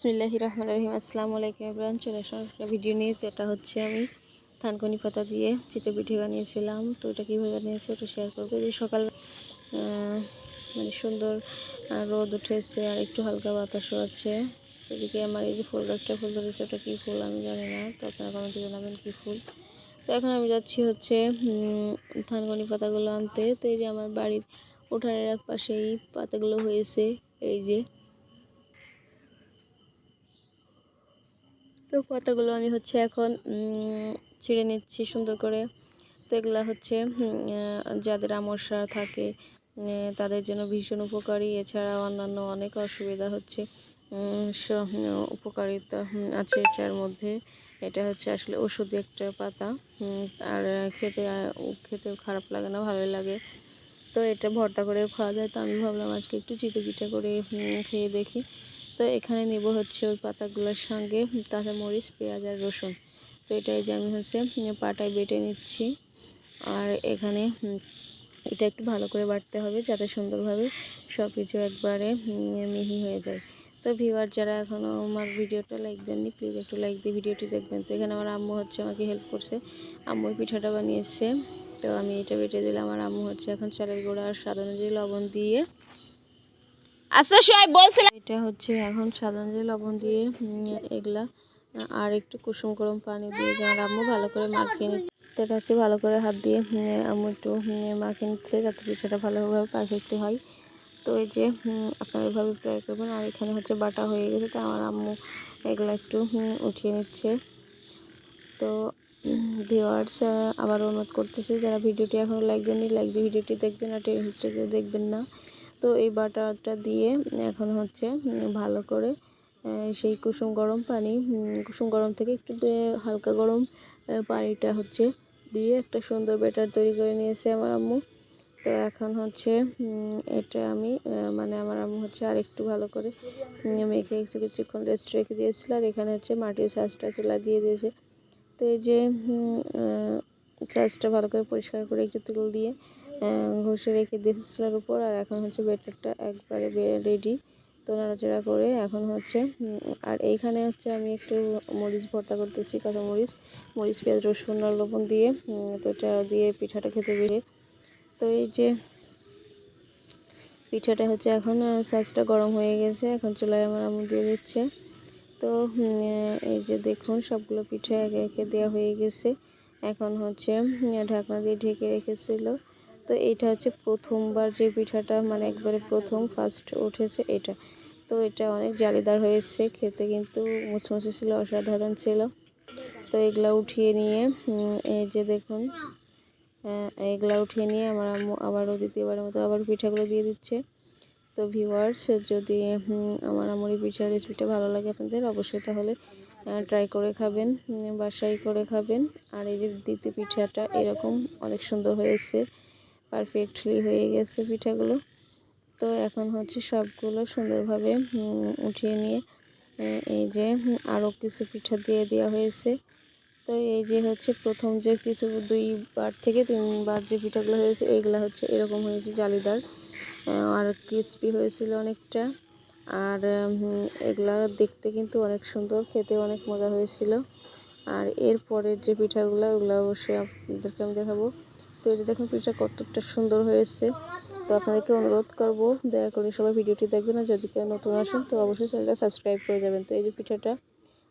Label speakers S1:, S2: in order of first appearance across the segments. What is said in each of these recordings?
S1: বিসমিল্লাহি রহমান রহিম। আসসালামু আলাইকুম ইব্রাহিম চলে আসলাম ভিডিও নিয়ে। তো এটা হচ্ছে আমি থানকনি পাতা দিয়ে চিটে পিঠে বানিয়েছিলাম। তো এটা কীভাবে বানিয়েছি ওটা শেয়ার করব। যে সকাল মানে সুন্দর রোদ উঠেছে আর একটু হালকা বাতাসও আছে। এদিকে আমার এই যে ফুল গাছটা ফুল ধরেছে, ওটা কী ফুল আমি জানি না। তো আপনারা কমেন্টে জানাবেন কী ফুল। তো এখন আমি যাচ্ছি হচ্ছে থানকনি পাতাগুলো আনতে। তো এই যে আমার বাড়ির উঠানের এক পাশে এই পাতাগুলো হয়েছে। এই যে তো পাতাগুলো আমি হচ্ছে এখন ছিঁড়ে নিচ্ছি সুন্দর করে। তো এগুলো হচ্ছে যাদের আমসা থাকে তাদের জন্য ভীষণ উপকারী। এছাড়া অন্যান্য অনেক অসুবিধা হচ্ছে উপকারিতা আছে এটার মধ্যে। এটা হচ্ছে আসলে ওষুধি একটা পাতা আর খেতে খেতেও খারাপ লাগে না, ভালোই লাগে। তো এটা ভর্তা করে খাওয়া যায়। তো আমি ভাবলাম আজকে একটু চিতই পিঠা করে খেয়ে দেখি। তো এখানে নেব হচ্ছে ওই পাতাগুলোর সঙ্গে কাঁচামরিচ পেঁয়াজ আর রসুন। তো এটাই যে আমি হচ্ছে পাটায় বেটে নিচ্ছি। আর এখানে এটা একটু ভালো করে বাটতে হবে যাতে সুন্দরভাবে সব কিছু একবারে মিহি হয়ে যায়। তো ভিউয়ার যারা এখনও আমার ভিডিওটা লাইক দেননি প্লিজ একটু লাইক দিয়ে ভিডিওটি দেখবেন। তো এখানে আমার আম্মু হচ্ছে আমাকে হেল্প করছে। আম্মু পিঠাটা বানিয়েছে। তো আমি এটা বেটে দিলাম। আমার আম্মু হচ্ছে এখন চালের গুঁড়া আর স্বাদ অনুযায়ী লবণ দিয়ে আচ্ছা সবাই বলছিলাম এটা হচ্ছে এখন সাধারণ যে লবণ দিয়ে এগুলা আর একটু কুসুম গরম পানি দিয়ে আমার আম্মু ভালো করে মাখিয়ে এটা হচ্ছে ভালো করে হাত দিয়ে আম্মু একটু মাখিয়ে নিচ্ছে যাতে পিঠাটা ভালোভাবে পারফেক্টলি হয়। তো এই যে আপনারা এভাবে ট্রাই করবেন। আর এখানে হচ্ছে বাটা হয়ে গেছে, তো আমার আম্মু এগুলো একটু উঠিয়ে নিচ্ছে। তো ভিওয়ার্স আবার অনুরোধ করতেছি, যারা ভিডিওটি এখনও লাইক দেননি লাইক দিয়ে ভিডিওটি দেখবেন, আর টেন হিস্ট্রিকেও দেখবেন না। তো এই বাটারটা দিয়ে এখন হচ্ছে ভালো করে সেই কুসুম গরম পানি কুসুম গরম থেকে একটু হালকা গরম পানিটা হচ্ছে দিয়ে একটা সুন্দর ব্যাটার তৈরি করে নিয়েছে আমার আম্মু। তো এখন হচ্ছে এটা আমি মানে আমার আম্মু হচ্ছে আর একটু ভালো করে মেখে একটু কিছুক্ষণ রেস্ট রেখে দিয়েছিল আর এখানে হচ্ছে মাটির ছাঁচটা চুলা দিয়ে দিয়েছে। তো এই যে চাষটা ভালো করে পরিষ্কার করে একটু তেল দিয়ে ঘষে রেখে দিয়েছি চুলার উপর, আর এখন হচ্ছে বেটারটা একবারে রেডি তো নাড়াচাড়া করে এখন হচ্ছে আর এইখানে হচ্ছে আমি একটু মরিচ ভর্তা করতেছি, কাঁচা মরিচ মরিচ, পেঁয়াজ, রসুন আর লবণ দিয়ে তো এটা দিয়ে পিঠাটা খেতে বেড়ে তো এই যে পিঠাটা হচ্ছে এখন সাইজটা গরম হয়ে গেছে, এখন চুলায় আমার আম্মু দিয়ে দিচ্ছে। তো এই যে দেখুন, সবগুলো পিঠা একে একে দেওয়া হয়ে গেছে। এখন হচ্ছে ঢাকনা দিয়ে ঢেকে রেখেছিল। তো এটা হচ্ছে প্রথমবার যে পিঠাটা মানে একবারে প্রথম ফার্স্ট উঠেছে এটা। তো এটা অনেক জালিদার হয়েছে খেতে কিন্তু মুচমুচে ছিল অসাধারণ ছিল। তো এগুলা উঠিয়ে নিয়ে এই যে দেখুন আহ, এগুলা উঠিয়ে নিয়ে আমার আম্মু আবারও দ্বিতীয়বারের মতো আবার পিঠাগুলো দিয়ে দিচ্ছে। তো ভিউয়ার্স যদি আমার আমরি পিঠার রেসিপিটা ভালো লাগে আপনাদের অবশ্যই তাহলে ট্রাই করে খাবেন বাসায় করে খাবেন। আর এই যে দ্বিতীয় পিঠাটা এরকম অনেক সুন্দর হয়েছে পারফেক্টলি হয়ে গেছে পিঠাগুলো। তো এখন হচ্ছে সবগুলো সুন্দরভাবে উঠিয়ে নিয়ে এই যে আরও কিছু পিঠা দিয়ে দেওয়া হয়েছে। তো এই যে হচ্ছে প্রথম যে কিছু দুইবার থেকে তিনবার যে পিঠাগুলো হয়েছে এইগুলো হচ্ছে এরকম হয়েছে জালিদার। আর ক্রিস্পি হয়েছিল অনেকটা। আর এগুলা দেখতে কিন্তু অনেক সুন্দর, খেতে অনেক মজা হয়েছিল। আর এরপরের যে পিঠাগুলো, ওগুলো অবশ্যই আপনাদেরকে আমি দেখাবো। তো এই যে দেখুন, পিঠা কতটা সুন্দর হয়েছে। তো আপনাদেরকে অনুরোধ করব, দয়া করে সবাই ভিডিওটি দেখবেন আর যদি কেউ নতুন আসেন, তো অবশ্যই চ্যানেলটা সাবস্ক্রাইব করে যাবেন। তো এই যে পিঠাটা,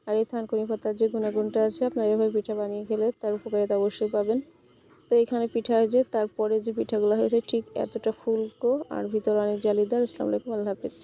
S1: আর এই থানকুনি পাতার যে গুণাগুণটা আছে, আপনারা এভাবে পিঠা বানিয়ে খেলে তার উপকারিতা অবশ্যই পাবেন। তো এখানে পিঠা হয়েছে, তারপরে যে পিঠাগুলো হয়েছে, ঠিক এতটা ফুলকো আর ভিতরে অনেক জালিদার। আসসালামু আলাইকুম, আল্লাহ হাফেজ।